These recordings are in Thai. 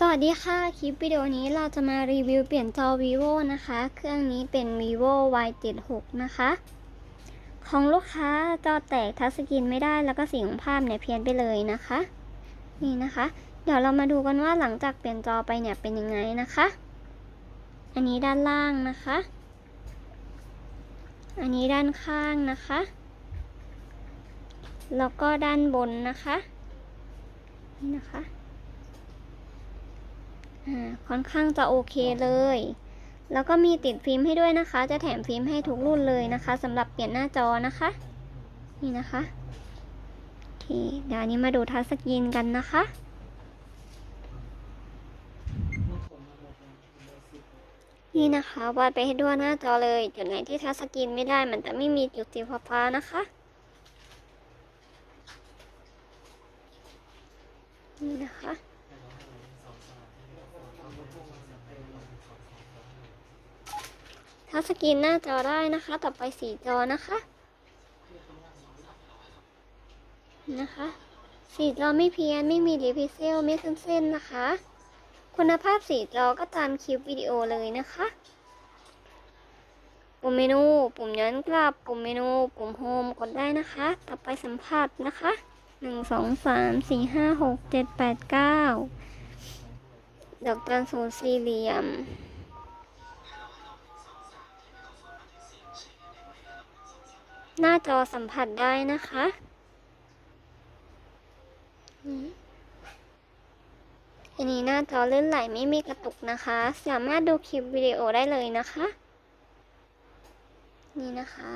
สวัสดีค่ะ คลิปวิดีโอนี้เราจะมารีวิวเปลี่ยนจอ vivo นะคะ เครื่องนี้เป็น vivo y 7 6นะคะ ของลูกค้าจอแตกทัชสกรีนไม่ได้แล้วก็สีของภาพเนี่ยเพี้ยนไปเลยนะคะ นี่นะคะ เดี๋ยวเรามาดูกันว่าหลังจากเปลี่ยนจอไปเนี่ยเป็นยังไงนะคะ อันนี้ด้านล่างนะคะ อันนี้ด้านข้างนะคะ แล้วก็ด้านบนนะคะ นี่นะคะ ค่อนข้างจะโอเคเลย แล้วก็มีติดฟิล์มให้ด้วยนะคะ จะแถมฟิล์มให้ทุกรุ่นเลยนะคะสำหรับเปลี่ยนหน้าจอนะคะ นี่นะคะโอเคเดี๋ยวนนี้มาดูทัชสกรีนกันนะคะนี่นะคะวาดไปให้ด้วยหน้าจอเลย จุดไหนที่ทัชสกรีนไม่ได้มันจะไม่มีจุดสีฟ้าๆนะคะ นี่นะคะ ทัชสกรีนหน้าจอได้นะคะ ต่อไปสีจอนะคะ นะคะสีจอไม่เพี้ยนไม่มีรีพิเซลไม่ขึ้นเส้นนะคะ คุณภาพสีจอก็ตามคลิปวิดีโอเลยนะคะปุ่มเมนู ปุ่มย้อนกลับ ปุ่มเมนู ปุ่มโฮมกดได้นะคะ ต่อไปสัมผัสนะคะหนึ่งสองสามสี่ห้าหกเจ็ดแปดเก้าดอกจันศูนย์สี่เหลี่ยม หน้าจอสัมผัสได้นะคะนี่อันนี้หน้าจอลื่นไหลไม่มีกระตุกนะคะ สามารถดูคลิปวิดีโอได้เลยนะคะ นี่นะคะ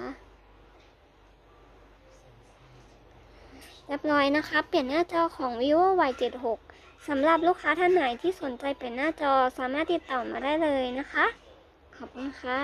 เรียบร้อยนะคะ เปลี่ยนหน้าจอของ vivo y 7 6สำหรับลูกค้าท่านไหนที่สนใจเปลี่ยนหน้าจอสามารถติดต่อมาได้เลยนะคะ ขอบคุณค่ะ